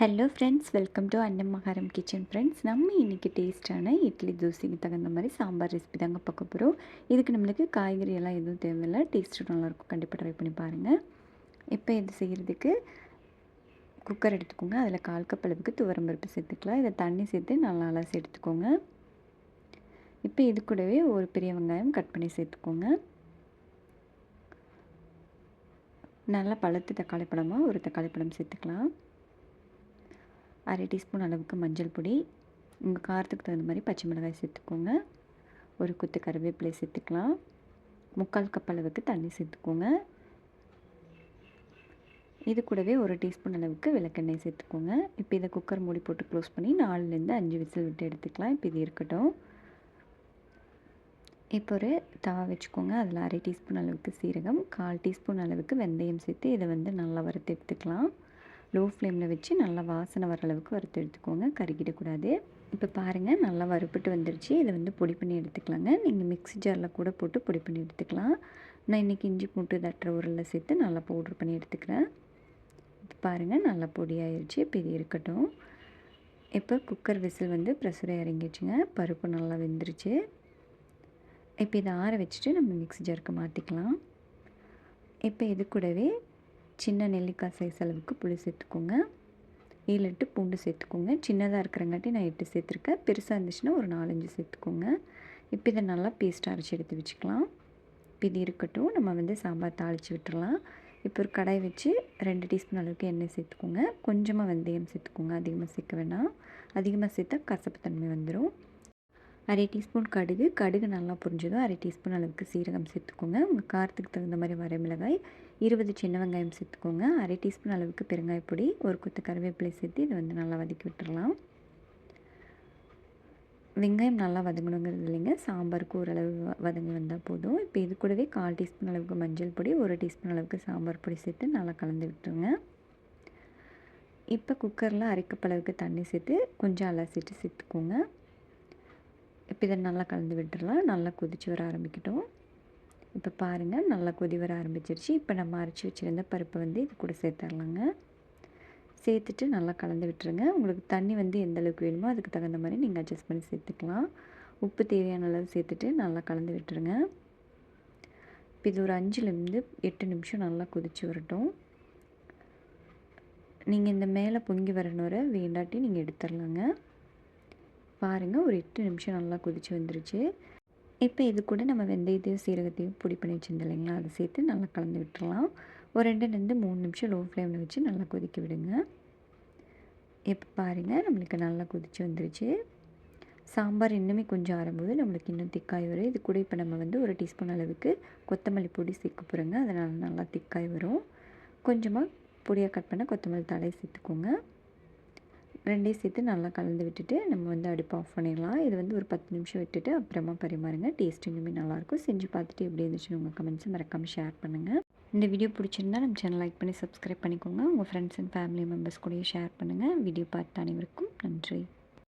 Hello friends welcome to அன்னம் மகாரம் kitchen friends நம்ம இன்றைக்கி டேஸ்ட்டான இட்லி தோசைக்கு தகுந்த மாதிரி சாம்பார் ரெசிபி தாங்க பார்க்க போகிறோம் இதுக்கு நம்மளுக்கு காய்கறி எல்லாம் எதுவும் தேவையில்லை. டேஸ்ட்டு நல்லாயிருக்கும் கண்டிப்பாக ட்ரை பண்ணி பாருங்கள் இப்போ இது செய்கிறதுக்கு குக்கர் எடுத்துக்கோங்க. அதில் கால் கப் அளவுக்கு துவரம் பருப்பு சேர்த்துக்கலாம். இதை தண்ணி சேர்த்து நல்லா அலசி எடுத்துக்கோங்க. இப்போ இது கூடவே ஒரு பெரிய வெங்காயம் கட் பண்ணி சேர்த்துக்கோங்க. நல்லா பழுத்து தக்காளி பழமாக ஒரு தக்காளி பழம் சேர்த்துக்கலாம். அரை டீஸ்பூன் அளவுக்கு மஞ்சள் பொடி. உங்கள் காரத்துக்கு தகுந்த மாதிரி பச்சை மிளகாய் சேர்த்துக்கோங்க. ஒரு குத்து கருவேப்பிலை சேர்த்துக்கலாம். முக்கால் கப் அளவுக்கு தண்ணி சேர்த்துக்கோங்க. இது கூடவே ஒரு டீஸ்பூன் அளவுக்கு விளக்கெண்ணெய் சேர்த்துக்கோங்க. இப்போ இதை குக்கர் மூடி போட்டு க்ளோஸ் பண்ணி நாலுலேருந்து அஞ்சு விசில் விட்டு எடுத்துக்கலாம். இப்போ இது இருக்கட்டும். இப்போ ஒரு தவா வச்சுக்கோங்க. அதில் அரை டீஸ்பூன் அளவுக்கு சீரகம் கால் டீஸ்பூன் அளவுக்கு வெந்தயம் சேர்த்து இதை வந்து நல்லா வறுத்து எடுத்துக்கலாம். லோ ஃப்ளேமில் வச்சு நல்லா வாசனை வர அளவுக்கு வறுத்து எடுத்துக்கோங்க. கருகிடக்கூடாது. இப்போ பாருங்கள் நல்லா வறுப்பிட்டு வந்துருச்சு. இதை வந்து பொடி பண்ணி எடுத்துக்கலாங்க. நீங்கள் மிக்ஸி ஜாரில் கூட போட்டு பொடி பண்ணி எடுத்துக்கலாம். நான் இன்றைக்கி இஞ்சி பூட்டு தட்டுற உரலில் சேர்த்து நல்லா பவுட்ரு பண்ணி எடுத்துக்கிறேன். இப்போ பாருங்கள் நல்லா பொடியாயிருச்சு பெரிய இப்போ இது இருக்கட்டும். இப்போ குக்கர் விசில் வந்து ப்ரெஷரை இறங்கிடுச்சுங்க. பருப்பு நல்லா வெந்துருச்சு. இப்போ இதை ஆற வச்சுட்டு நம்ம மிக்ஸி ஜாருக்கு மாற்றிக்கலாம் இப்போ இது கூடவே சின்ன நெல்லிக்காய் சைஸ் அளவுக்கு புளி சேர்த்துக்கோங்க. ஏழு எட்டு பூண்டு சேர்த்துக்கோங்க. சின்னதாக இருக்கிறங்காட்டி நான் எட்டு சேர்த்துருக்கேன். பெருசாக இருந்துச்சுன்னா ஒரு நாலஞ்சு சேர்த்துக்கோங்க. இப்போ இதை நல்லா பேஸ்ட்டாக அரைச்சி எடுத்து வச்சுக்கலாம். இப்போ இது இருக்கட்டும். நம்ம வந்து சாம்பார் தாளித்து விட்டுடலாம் இப்போ ஒரு கடாய் வச்சு ரெண்டு டீஸ்பூன் அளவுக்கு எண்ணெய் சேர்த்துக்கோங்க. கொஞ்சமாக வெந்தயம் சேர்த்துக்கோங்க. அதிகமாக சேர்க்க வேணாம். அதிகமாக சேர்த்தா கசப்பு தன்மை வந்துடும் அரை டீஸ்பூன் கடுகு. கடுகு நல்லா புரிஞ்சதும் அரை டீஸ்பூன் அளவுக்கு சீரகம் சேர்த்துக்கோங்க. உங்கள் காரத்துக்கு தகுந்த மாதிரி வர மிளகாய் இருபது சின்ன வெங்காயம் சேர்த்துக்கோங்க. அரை டீஸ்பூன் அளவுக்கு பெருங்காய பொடி ஒரு கொத்து கருவேப்பிலை சேர்த்து இதை வந்து நல்லா வதக்கி விட்டுடலாம் வெங்காயம் நல்லா வதங்கணுங்கிறது இல்லைங்க. சாம்பாருக்கு ஓரளவு வதங்கி வந்தால் போதும். இப்போ இது கூடவே கால் டீஸ்பூன் அளவுக்கு மஞ்சள் பொடி ஒரு டீஸ்பூன் அளவுக்கு சாம்பார் பொடி சேர்த்து நல்லா கலந்து விட்டுருங்க. இப்போ குக்கரில் அரைக்கப்பளவுக்கு தண்ணி சேர்த்து கொஞ்சம் அலசிட்டு சேர்த்துக்கோங்க. இப்போ இதை நல்லா கலந்து விட்டுடலாம் நல்லா கொதிச்சு வர ஆரம்பிக்கட்டும். இப்போ பாருங்கள் நல்லா கொதி வர ஆரம்பிச்சிருச்சு. இப்போ நம்ம அரைச்சி வச்சுருந்த பருப்பை வந்து இது கூட சேர்த்துடலாங்க சேர்த்துட்டு நல்லா கலந்து விட்டுருங்க. உங்களுக்கு தண்ணி வந்து எந்த அளவுக்கு வேணுமோ அதுக்கு தகுந்த மாதிரி நீங்கள் அட்ஜஸ்ட் பண்ணி சேர்த்துக்கலாம். உப்பு தேவையான அளவு சேர்த்துட்டு நல்லா கலந்து விட்டுருங்க. இப்போ இது ஒரு அஞ்சுலேருந்து எட்டு நிமிஷம் நல்லா கொதித்து வரட்டும். நீங்கள் இந்த மேலே பொங்கி வரணுற வேண்டாட்டி நீங்கள் எடுத்துடலாங்க பாருங்கள் ஒரு எட்டு நிமிஷம் நல்லா கொதித்து வந்துருச்சு. இப்போ இது கூட நம்ம வெந்தயத்தையும் சீரகத்தையும் பொடி பண்ணி வச்சுருந்தோம் இல்லைங்களா? அதை சேர்த்து நல்லா கலந்து விட்டுறலாம். ஒரு ரெண்டுலேருந்து மூணு நிமிஷம் லோ ஃப்ளேமில் வச்சு நல்லா கொதிக்க விடுங்க. இப்போ பாருங்கள் நம்மளுக்கு நல்லா கொதித்து வந்துருச்சு. சாம்பார் இன்னுமே கொஞ்சம் ஆறும்போது நம்மளுக்கு இன்னும் திக்காய் வரும். இது கூட இப்போ நம்ம வந்து ஒரு டீஸ்பூன் அளவுக்கு கொத்தமல்லி பொடி சேர்க்க போகிறோங்க அதனால் நல்லா திக்காய் வரும். கொஞ்சமாக பொடியாக கட் பண்ண கொத்தமல்லி தலை சேர்த்துக்கோங்க. ரெண்டையும் சேர்த்து நல்லா கலந்து விட்டுட்டு நம்ம வந்து அடுப்பு ஆஃப் பண்ணிடலாம். இது வந்து ஒரு பத்து நிமிஷம் விட்டுட்டு அப்புறமா பரிமாறுங்க. டேஸ்ட் இன்னுமே நல்லாயிருக்கும். செஞ்சு பார்த்துட்டு எப்படி இருந்துச்சுன்னு உங்கள் கமெண்ட்ஸை மறக்காமல் ஷேர் பண்ணுங்கள் இந்த வீடியோ பிடிச்சிருந்தா நம்ம சேனல் லைக் பண்ணி சப்ஸ்கிரைப் பண்ணிக்கோங்க. உங்கள் ஃப்ரெண்ட்ஸ் அண்ட் ஃபேமிலி மெம்பர்ஸ் கூடயும் ஷேர் பண்ணுங்கள் வீடியோ பார்த்து அனைவருக்கும் நன்றி.